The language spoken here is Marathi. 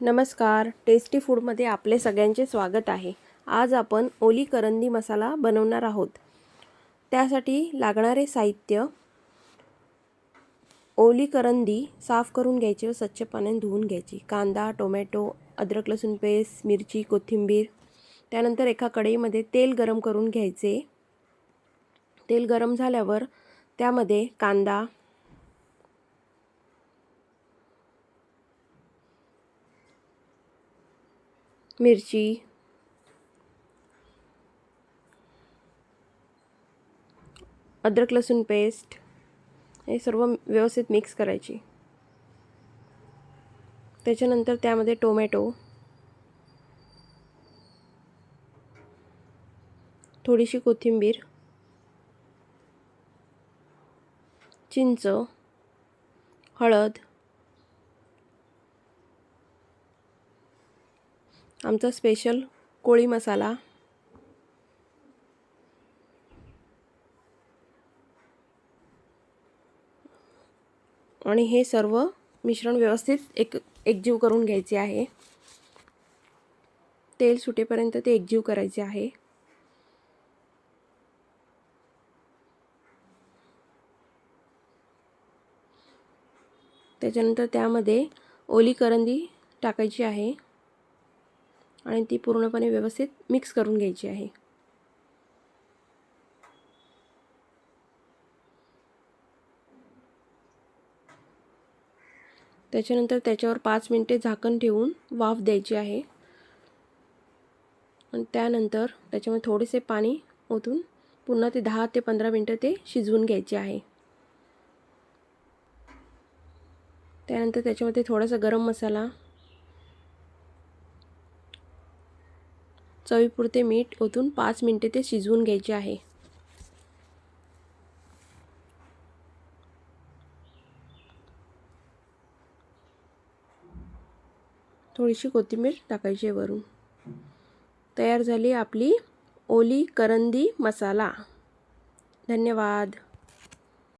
नमस्कार. टेस्टी फूडमध्ये आपले सगळ्यांचे स्वागत आहे. आज आपण ओली करंदी मसाला बनवणार आहोत. त्यासाठी लागणारे साहित्य ओली करंदी साफ करून घ्यायची व स्वच्छ पाण्याने धुवून घ्यायची. कांदा टोमॅटो अद्रक लसूण पेस्ट मिरची कोथिंबीर त्यानंतर एका कढईमध्ये तेल गरम करून घ्यायचे. तेल गरम झाल्यावर त्यामध्ये कांदा मिरची. अद्रक लसूण पेस्ट हे सर्व व्यवस्थित मिक्स करायची. त्याच्यानंतर त्यामध्ये टोमॅटो थोडीशी कोथिंबीर. चिंच. हळद. आमचा स्पेशल कोळी मसाला. आणि हे सर्व मिश्रण व्यवस्थित एक एकजीव करून घ्यायचे आहे. तेल सुटेपर्यंत ते एकजीव करायचे आहे. त्याच्यानंतर त्यामध्ये ओली करंदी टाकायची आहे. आणि ती पूर्णपणे व्यवस्थित मिक्स करून घ्यायची आहे. त्याच्यानंतर त्याच्यावर पाच मिनटे झाकण ठेवून वाफ द्यायची आहे. आणि त्यानंतर त्याच्यामध्ये थोडेसे पाणी ओतून पुन्हा ते दहा ते पंधरा मिनटं ते शिजवून घ्यायचे आहे. त्यानंतर त्याच्यामध्ये थोडासा गरम मसाला चवीपुरते मीठ ओतून पाच मिनटे ते शिजवून घ्यायचे आहे. थोडीशी कोथिंबीर टाकायची वरून. तयार झाली आपली ओली करंदी मसाला. धन्यवाद.